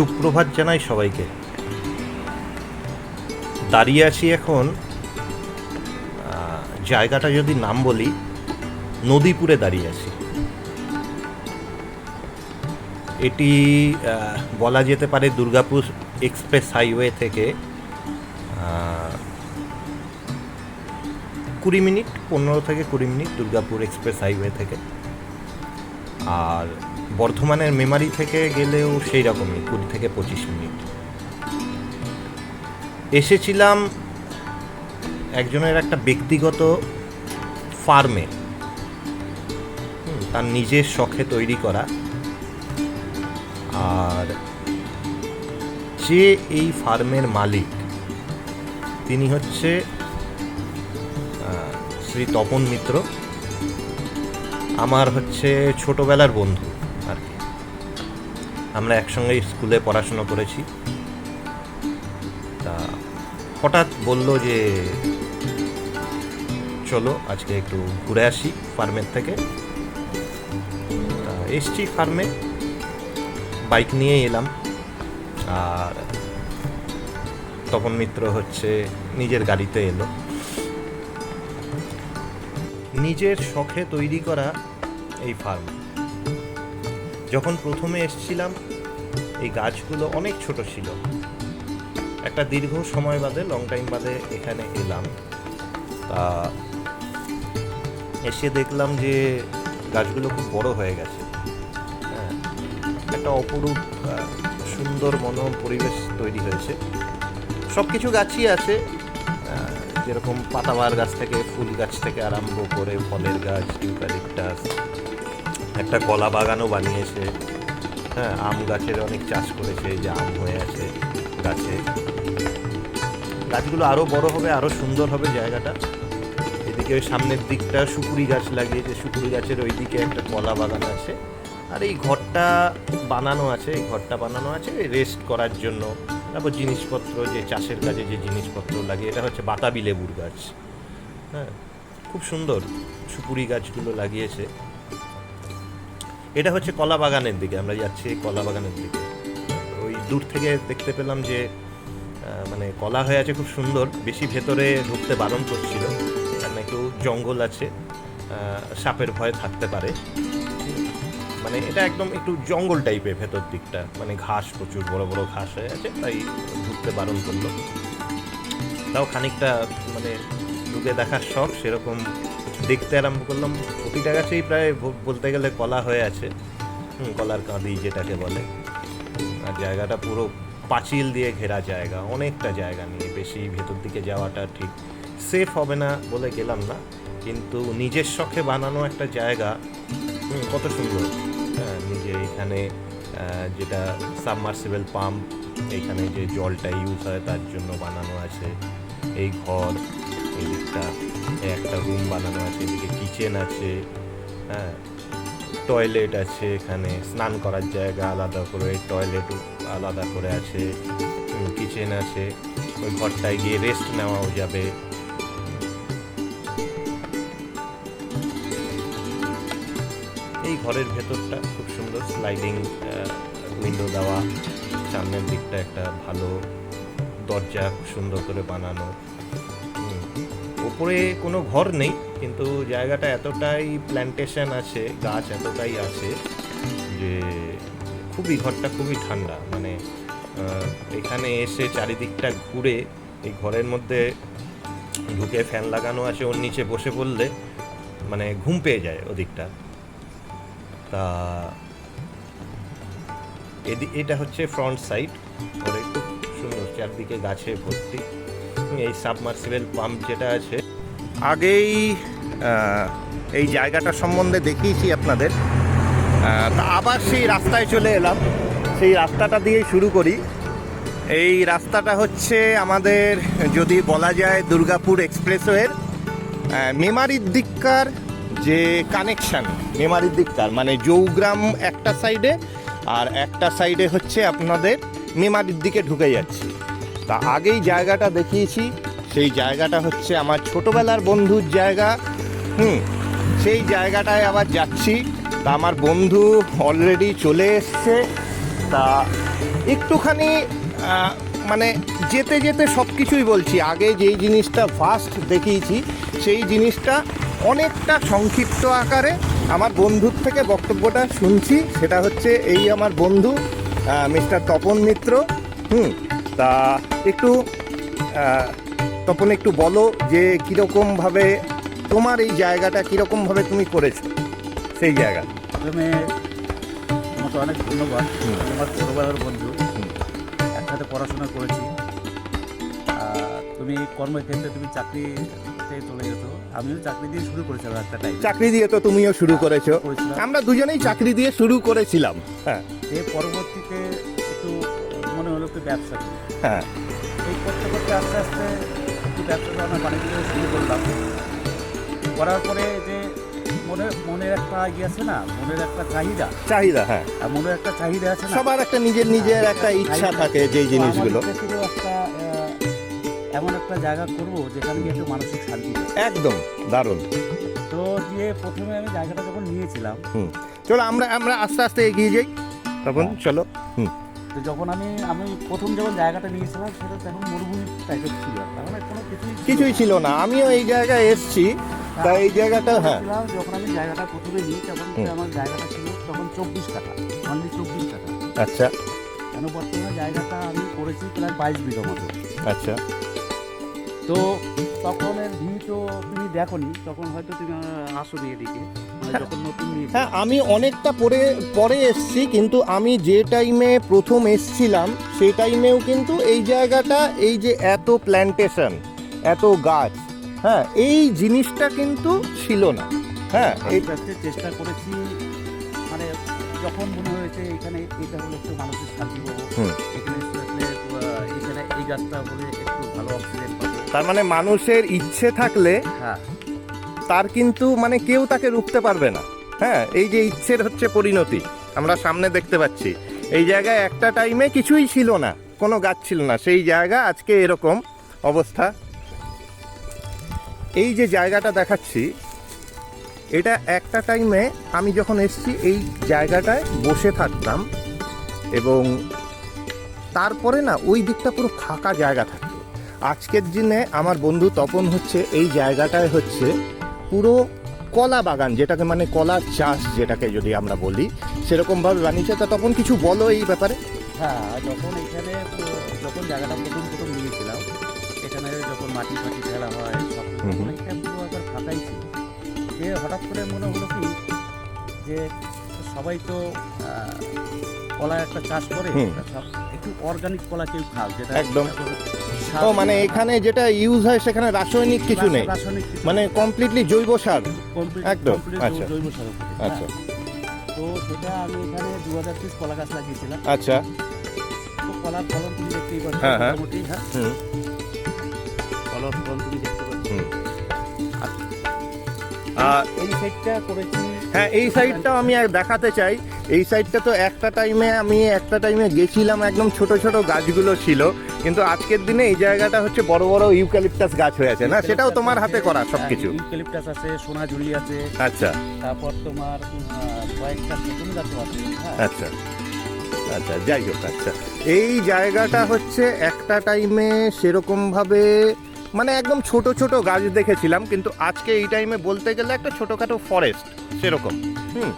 সুপ্রভাত জানাই সবাইকে। দাঁড়িয়ে আছি এখন জায়গাটা যদি নাম বলি, নদীপুরে দাঁড়িয়ে আছি। এটি বলা যেতে পারে দুর্গাপুর এক্সপ্রেস হাইওয়ে থেকে কুড়ি মিনিট, পনেরো থেকে কুড়ি মিনিট দুর্গাপুর এক্সপ্রেস হাইওয়ে থেকে। আর বর্ধমানের মেমারি থেকে গেলেও সেই রকমই, কুড়ি থেকে পঁচিশ মিনিট। এসেছিলাম একজনের একটা ব্যক্তিগত ফার্মে। তার নিজের শখে তৈরি করা। আর যে এই ফার্মের মালিক, তিনি হচ্ছে শ্রী তপন মিত্র। আমার হচ্ছে ছোটবেলার বন্ধু। আমরা একসঙ্গে স্কুলে পড়াশুনো করেছি। তা হঠাৎ বলল যে, চলো আজকে একটু ঘুরে আসি ফার্মের থেকে। তা এসছি ফার্মে, বাইক নিয়ে এলাম। আর তপন মিত্র হচ্ছে নিজের গাড়িতে এলো। নিজের শখে তৈরি করা এই ফার্ম। যখন প্রথমে এসছিলাম এই গাছগুলো অনেক ছোট ছিল। একটা দীর্ঘ সময় বাদে লং টাইম বাদে এখানে এলাম। তা এসে দেখলাম যে গাছগুলো খুব বড় হয়ে গেছে। হ্যাঁ, একটা অপরূপ সুন্দর মনোরম পরিবেশ তৈরি হয়েছে। সব কিছু গাছই আছে। যেরকম পাতাবাহার গাছ থেকে ফুল গাছ থেকে আরম্ভ করে ফলের গাছ ইউক্যালিপটাস একটা কলা বাগানও বানিয়েছে। হ্যাঁ আম গাছের অনেক চাষ করেছে যে আম হয়ে আছে গাছে। গাছগুলো আরও বড় হবে আরও সুন্দর হবে জায়গাটা। এদিকে ওই সামনের দিকটা সুপুরি গাছ লাগিয়েছে সুপুরি গাছের ওই দিকে একটা কলা বাগান আছে। আর এই ঘরটা বানানো আছে, এই ঘরটা বানানো আছে রেস্ট করার জন্য। তারপর জিনিসপত্র, যে চাষের কাজে যে জিনিসপত্র লাগে, এটা হচ্ছে বাতাবি লেবুর গাছ। হ্যাঁ খুব সুন্দর সুপুরি গাছগুলো লাগিয়েছে। এটা হচ্ছে কলা বাগানের দিকে, আমরা যাচ্ছি কলা বাগানের দিকে। ওই দূর থেকে দেখতে পেলাম যে মানে কলা হয়ে আছে খুব সুন্দর, বেশি ভেতরে ঢুকতে বারণ করছিল, কারণ একটু জঙ্গল আছে সাপের ভয় থাকতে পারে। মানে এটা একদম একটু জঙ্গল টাইপের ভেতর দিকটা মানে ঘাস প্রচুর, বড় বড় ঘাস হয়ে আছে, তাই ঢুকতে বারণ করল। তাও খানিকটা মানে ঢুকে দেখার শখ, সেরকম দেখতে আরম্ভ করলাম। প্রতিটা গাছেই প্রায় বলতে গেলে কলা হয়ে আছে। কলার কাঁদি যেটাকে বলে। আর জায়গাটা পুরো পাঁচিল দিয়ে ঘেরা জায়গা অনেকটা জায়গা নিয়ে। বেশি ভেতর দিকে যাওয়াটা ঠিক সেফ হবে না বলে গেলাম না। কিন্তু নিজের শখে বানানো একটা জায়গা কত সুন্দর। হ্যাঁ, নিজে এখানে যেটা সাবমার্সিবল পাম্প এখানে যে জলটা ইউজ হয় তার জন্য বানানো আছে। এই ঘর এই দিকটা। একটা রুম বানানো আছে, এদিকে কিচেন আছে হ্যাঁ টয়লেট আছে এখানে, স্নান করার জায়গা আলাদা করে টয়লেট আলাদা করে আছে কিচেন আছে, ওই ঘরটায় গিয়ে রেস্ট নেওয়াও যাবে এই ঘরের ভেতরটা খুব সুন্দর স্লাইডিং উইন্ডো দেওয়া, সামনের দিকটা একটা ভালো দরজা সুন্দর করে বানানো। ওপরে কোনো ঘর নেই, কিন্তু জায়গাটা এতটাই প্ল্যান্টেশন আছে, গাছ এতটাই আছে যে খুবই ঘরটা খুবই ঠান্ডা। মানে এখানে এসে চারিদিকটা ঘুরে এই ঘরের মধ্যে ঢুকে ফ্যান লাগানো আছে, ওর নিচে বসে পড়লে মানে ঘুম পেয়ে যায় ওদিকটা। তা এটা হচ্ছে ফ্রন্ট সাইড ওর খুব সুন্দর, চারদিকে গাছে ভর্তি। এই সাবমার্সিবল পাম্প যেটা আছে। আগেই এই জায়গাটা সম্বন্ধে দেখিয়েছি আপনাদের। তা আবার সেই রাস্তায় চলে এলাম। সেই রাস্তাটা দিয়েই শুরু করি। এই রাস্তাটা হচ্ছে আমাদের, যদি বলা যায়, দুর্গাপুর এক্সপ্রেসওয়ের মেমারির দিককার যে কানেকশান, মেমারির দিককার মানে জৌগ্রাম একটা সাইডে আর একটা সাইডে হচ্ছে আপনাদের মেমারির দিকে ঢুকে যাচ্ছি। তা আগেই জায়গাটা দেখিয়েছি। সেই জায়গাটা হচ্ছে আমার ছোটবেলার বন্ধুর জায়গা। হুম, সেই জায়গাটায় আবার যাচ্ছি। তা আমার বন্ধু অলরেডি চলে এসছে। তা একটুখানি মানে যেতে যেতে সব কিছুই বলছি। আগে যেই জিনিসটা ফার্স্ট দেখিয়েছি, সেই জিনিসটা অনেকটা সংক্ষিপ্ত আকারে আমার বন্ধুর থেকে বক্তব্যটা শুনছি। সেটা হচ্ছে এই আমার বন্ধু মিস্টার তপন মিত্র। হুম তা একটু তপন একটু বলো যে কীরকমভাবে তোমার এই জায়গাটা কীরকমভাবে তুমি করেছ সেই জায়গা। প্রথমে তোমাকে অনেক ধন্যবাদ। তোমার ছোটোবেলার বন্ধু। একসাথে পড়াশোনা করেছি। তুমি কর্মক্ষেত্রে তুমি চাকরিতে চলে যেত। আমিও চাকরি দিয়ে শুরু করেছিলাম একটা টাইম চাকরি দিয়ে তো তুমিও শুরু করেছ। করেছিলাম। আমরা দুজনেই চাকরি দিয়ে শুরু করেছিলাম। হ্যাঁ। এর পরবর্তীতে একটু মনে হলো একটু ব্যবসা করি। হ্যাঁ। এই করতে করতে আস্তে আস্তে একটু ব্যবসাটা আমরা বাণিজ্য শুরু করলাম। করার পরে যে মনে মনের একটা ইয়ে আছে না মনের একটা চাহিদা। চাহিদা হ্যাঁ। আর মনের একটা চাহিদা আছে না। সবার একটা নিজের নিজের একটা ইচ্ছা থাকে যেই জিনিসগুলো। একটা এমন একটা জায়গা করব যেখানে গিয়ে একটু মানসিক শান্তি একদম দারুণ। তো দিয়ে প্রথমে আমি জায়গাটা যখন নিয়েছিলাম হুম। চলো আমরা আমরা আস্তে আস্তে এগিয়ে যাই। তখন চলো। হুম। তো যখন আমি আমি প্রথম যখন জায়গাটা নিয়েছিলাম সেটা তখন মরুভূমি টাইপের ছিল। তখন আর কোনো কিছুই ছিল কিছুই ছিল না। আমিও এই জায়গায় এসছি। তা এই জায়গাটা হ্যাঁ। যখন আমি জায়গাটা প্রথমে নিই তখন আমার জায়গাটা ছিল তখন চব্বিশ কাঠা অনলি চব্বিশ কাঠা। আচ্ছা। কেন বর্তমানে জায়গাটা আমি করেছি প্রায় বাইশ বিঘা মতো। আচ্ছা। তো তখন এর ভিউ তো তুমি দেখোনি তখন হয়তো তুমি আসোনি এদিকে মানে যখন নতুন হ্যাঁ আমি অনেকটা পরে পরে এসছি কিন্তু আমি যে টাইমে প্রথম এসছিলাম সেই টাইমেও কিন্তু এই জায়গাটা এই যে এত প্ল্যান্টেশন এত গাছ হ্যাঁ এই জিনিসটা কিন্তু ছিল না হ্যাঁ এই আস্তে চেষ্টা করেছি মানে যখন মনে হয়েছে এখানে এটা হলো একটু মানুষের শান্তি পাবো। এখানে এখানে এই গাছটা হলে একটু ভালো অক্সিজেন পাবো তার মানে মানুষের ইচ্ছে থাকলে হ্যাঁ। তার কিন্তু মানে কেউ তাকে রুখতে পারবে না। হ্যাঁ এই যে ইচ্ছের হচ্ছে পরিণতি আমরা সামনে দেখতে পাচ্ছি। এই জায়গায় একটা টাইমে কিছুই ছিল না কোনো গাছ ছিল না। সেই জায়গা আজকে এরকম অবস্থা। এই যে জায়গাটা দেখাচ্ছি এটা একটা টাইমে আমি যখন এসছি এই জায়গাটায় বসে থাকতাম এবং তারপরে না ওই দিকটা পুরো ফাঁকা জায়গা থাকতো আজকের দিনে আমার বন্ধু তপন হচ্ছে এই জায়গাটায় হচ্ছে পুরো কলা বাগান যেটাকে মানে কলার চাষ যেটাকে যদি আমরা বলি সেরকমভাবে বানিয়েছে তা তখন কিছু বলো এই ব্যাপারে হ্যাঁ যখন এখানে যখন জায়গাটা প্রথম প্রথম নিয়েছিলাম এখানে যখন মাটি ফাটি ফেলা হয়। অনেকটা পুরো একবার ফাঁকাই ছিল যে হঠাৎ করে মনে হলো কি যে সবাই তো কলা একটা চাষ করে একটু অর্গানিক কলা কেউ খাও যেটা একদম। ও মানে এখানে যেটা ইউজ হয় সেখানে রাসায়নিক কিছু নেই? রাসায়নিক কিছু মানে কমপ্লিটলি জৈব সার? Complete- একদম, complete আচ্ছা। জৈব সার উপরে, হ্যাঁ। আচ্ছা তো সেটা আমি এখানে দু হাজার পিস কলা গাছ লাগিয়েছিলাম। আচ্ছা। তো কলার ফলন তুমি দেখতেই পাচ্ছ হ্যাঁ, হ্যাঁ। মোটামুটি হ্যাঁ। হুম। কলার ফলন তুমি দেখতে পাচ্ছ। হুম। আর এই সাইডটা করেছি হ্যাঁ এই সাইডটাও আমি এক দেখাতে চাই। এই সাইডটা তো একটা টাইমে আমি একটা টাইমে গেছিলাম একদম ছোট ছোট গাছগুলো ছিল। কিন্তু আজকের দিনে এই জায়গাটা হচ্ছে বড় বড় ইউক্যালিপটাস গাছ হয়ে আছে না? সেটাও তোমার হাতে করা সবকিছু। ইউক্যালিপটাস আছে সোনাঝুরি আছে আচ্ছা। তারপর তোমার কয়েকটা সেগুন গাছও আছে হ্যাঁ। আচ্ছা। আচ্ছা যাই হোক আচ্ছা। এই জায়গাটা হচ্ছে একটা টাইমে সেরকমভাবে মানে একদম ছোট ছোট গাছ দেখেছিলাম, কিন্তু আজকে এই টাইমে বলতে গেলে একটা ছোটোখাটো ফরেস্ট সেরকম। হুম।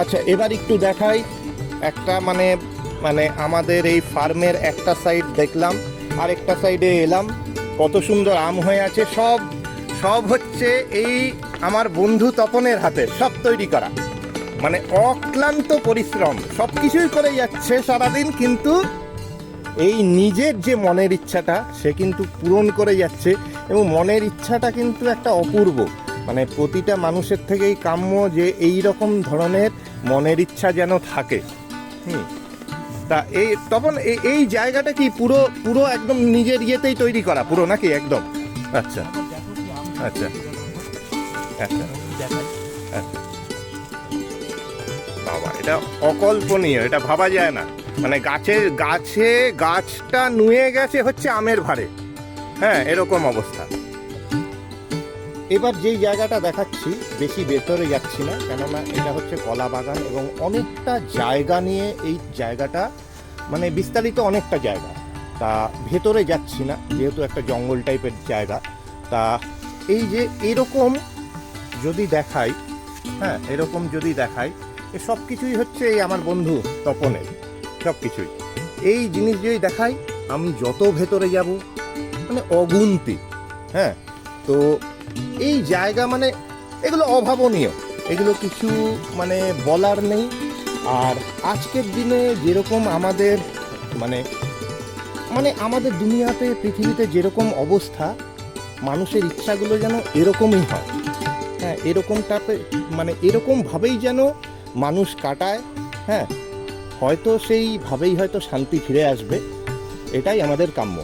আচ্ছা এবার একটু দেখাই একটা মানে মানে আমাদের এই ফার্মের একটা সাইড দেখলাম আর একটা সাইডে এলাম, কত সুন্দর আম হয়ে আছে, সব সব হচ্ছে এই আমার বন্ধু তপনের হাতে, সব তৈরি করা। মানে অক্লান্ত পরিশ্রম সব কিছুই করে যাচ্ছে সারাদিন, কিন্তু এই নিজের যে মনের ইচ্ছাটা, সে কিন্তু পূরণ করে যাচ্ছে এবং মনের ইচ্ছাটা কিন্তু একটা অপূর্ব। মানে প্রতিটা মানুষের থেকেই কাম্য যে এই রকম ধরনের মনের ইচ্ছা যেন থাকে। হুম। তা এই তখন এই- জায়গাটা কি পুরো পুরো একদম নিজের ইয়েতেই তৈরি করা? পুরো নাকি একদম? আচ্ছা। আচ্ছা। আচ্ছা। আচ্ছা। বাবা, এটা অকল্পনীয়, এটা ভাবা যায় না। মানে গাছের গাছে গাছটা নুয়ে গেছে হচ্ছে আমের ভারে হ্যাঁ এরকম অবস্থা। এবার যেই জায়গাটা দেখাচ্ছি, বেশি ভেতরে যাচ্ছি না, কেননা এটা হচ্ছে কলা বাগান এবং অনেকটা জায়গা নিয়ে এই জায়গাটা মানে বিস্তারিত অনেকটা জায়গা। তা ভেতরে যাচ্ছি না, যেহেতু একটা জঙ্গল টাইপের জায়গা। তা এই যে এরকম যদি দেখাই হ্যাঁ এরকম যদি দেখাই, এ সব কিছুই হচ্ছে এই আমার বন্ধু তপনের। সব কিছুই এই জিনিস যদি দেখাই, আমি যত ভেতরে যাব মানে অগুন্তি হ্যাঁ? তো এই জায়গা মানে এগুলো অভাবনীয়। এগুলো কিছু মানে বলার নেই। আর আজকের দিনে যেরকম আমাদের মানে মানে আমাদের দুনিয়াতে, পৃথিবীতে যেরকম অবস্থা, মানুষের ইচ্ছাগুলো যেন এরকমই হয়। হ্যাঁ এরকমটাতে মানে এরকমভাবেই যেন মানুষ কাটায় হ্যাঁ? হয়তো সেইভাবেই হয়তো শান্তি ফিরে আসবে। এটাই আমাদের কাম্য।